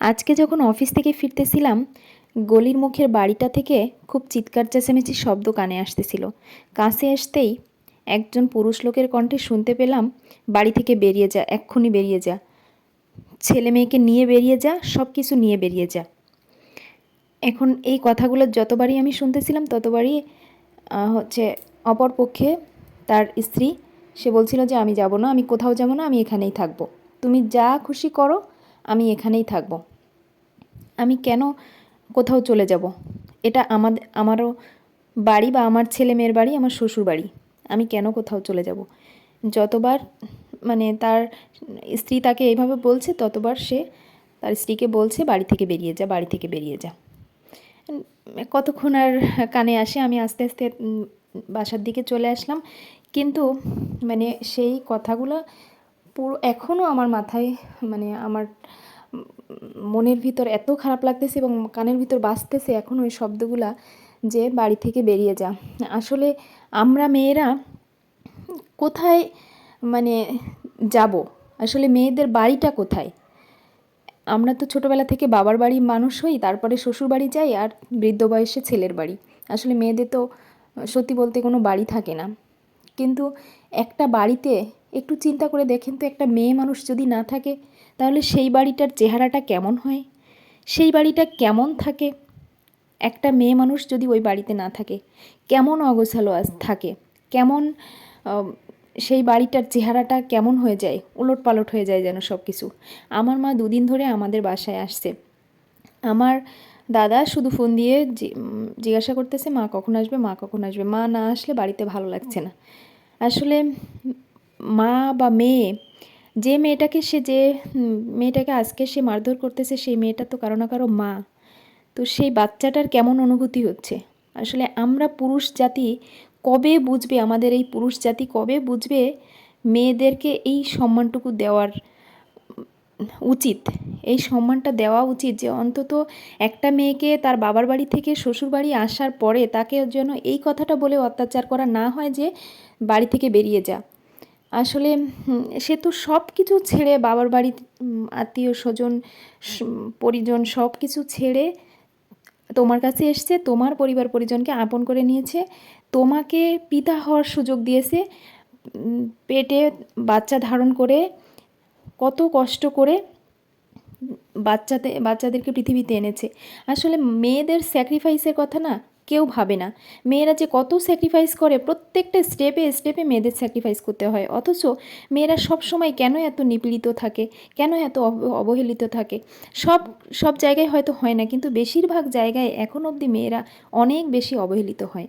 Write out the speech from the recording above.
আজকে যখন অফিস থেকে ফিরতেছিলাম, গলির মুখের বাড়িটা থেকে খুব চিৎকার চেঁচামেচির শব্দ কানে আসতেছিল। কাছে আসতেই একজন পুরুষ লোকের কণ্ঠে শুনতে পেলাম, বাড়ি থেকে বেরিয়ে যা, এক্ষুনি বেরিয়ে যা। ছেলে মেয়েকে নিয়ে বেরিয়ে যা সব কিছু নিয়ে বেরিয়ে যা। এখন এই কথাগুলো যতবারই আমি শুনতেছিলাম, ততবারই হচ্ছে অপর পক্ষে তার স্ত্রী, সে বলছিল যে, আমি যাব না, আমি কোথাও যাব না, আমি এখানেই থাকব। তুমি যা খুশি করো আমি এখানেই থাকব। আমি কেন কোথাও চলে যাব? এটা আমাদের আমারও বাড়ি বা আমার ছেলে মেয়ের বাড়ি, আমার শ্বশুর বাড়ি। আমি কেন কোথাও চলে যাব? যতবার মানে তার স্ত্রী তাকে এইভাবে বলছে, ততবার সে তার স্ত্রীকে বলছে, বাড়ি থেকে বেরিয়ে যা, বাড়ি থেকে বেরিয়ে যা। কতক্ষণ আর কানে আসে, আমি আস্তে আস্তে বাসার দিকে চলে আসলাম। কিন্তু মানে সেই কথাগুলো পুরো এখনও আমার মাথায় মানে আমার মনের ভিতর এত খারাপ লাগতেছে এবং কানের ভিতর বাজতেছে এখনও ওই শব্দগুলা যে বাড়ি থেকে বেরিয়ে যা। আসলে আমরা মেয়েরা কোথায় মানে যাব? আসলে মেয়েদের বাড়িটা কোথায়? আমরা তো ছোটোবেলা থেকে বাবার বাড়ি মানুষ হই, তারপরে শ্বশুর বাড়ি যাই আর বৃদ্ধ বয়সে ছেলের বাড়ি। আসলে মেয়েদের তো সত্যি বলতে কোনো বাড়ি থাকে না। কিন্তু একটা বাড়িতে একটু চিন্তা করে দেখেন তো, একটা মেয়ে মানুষ যদি না থাকে, তাহলে সেই বাড়িটার চেহারাটা কেমন হয়? সেই বাড়িটা কেমন থাকে? একটা মেয়ে মানুষ যদি ওই বাড়িতে না থাকে, কেমন অগোছালো থাকে? কেমন সেই বাড়িটার চেহারাটা কেমন হয়ে যায়? উলট পালট হয়ে যায় যেন সব কিছু আমার মা দুদিন ধরে আমাদের বাসায় আসছে। আমার দাদা শুধু ফোন দিয়ে জিজ্ঞাসা করতেছে, মা কখন আসবে? মা কখন আসবে? মা না আসলে বাড়িতে ভালো লাগছে না। আসলে মা বা মেয়ে, যে মেয়েটাকে সে যে মেয়েটাকে আজকে সে মারধর করতেছে, সেই মেয়েটা তো কারও না কারও মা। তো সেই বাচ্চাটার কেমন অনুভূতি হচ্ছে? আসলে আমরা পুরুষ জাতি কবে বুঝবে, আমাদের এই পুরুষ জাতি কবে বুঝবে মেয়েদেরকে এই সম্মানটুকু দেওয়ার, উচিত? এই সম্মানটা দেওয়া উচিত যে অন্তত একটা মেয়েকে তার বাবার বাড়ি থেকে শ্বশুর বাড়ি আসার পরে তাকে যেন এই কথাটা বলে অত্যাচার করা না হয় যে বাড়ি থেকে বেরিয়ে যা। আসলে সে তো সব কিছু ছেড়ে বাবার বাড়ি আত্মীয় স্বজন পরিজন সব কিছু ছেড়ে তোমার কাছে এসছে, তোমার পরিবার পরিজনকে আপন করে নিয়েছে, তোমাকে পিতা হওয়ার সুযোগ দিয়েছে পেটে বাচ্চা ধারণ করে কত কষ্ট করে বাচ্চাতে, বাচ্চাদেরকে পৃথিবীতে এনেছে। আসলে মেয়েদের স্যাক্রিফাইসের কথা না কেউ ভাবে না। মেয়েরা যে কত স্যাক্রিফাইস করে, প্রত্যেকটা স্টেপে স্টেপে মেয়েদের স্যাক্রিফাইস করতে হয়। অথচ মেয়েরা সব সময় কেন এত নিপীড়িত থাকে? কেন এত অব- অবহেলিত থাকে? সব সব জায়গায় হয়তো হয় না, কিন্তু বেশিরভাগ জায়গায় এখন অবধি মেয়েরা অনেক বেশি অবহেলিত হয়।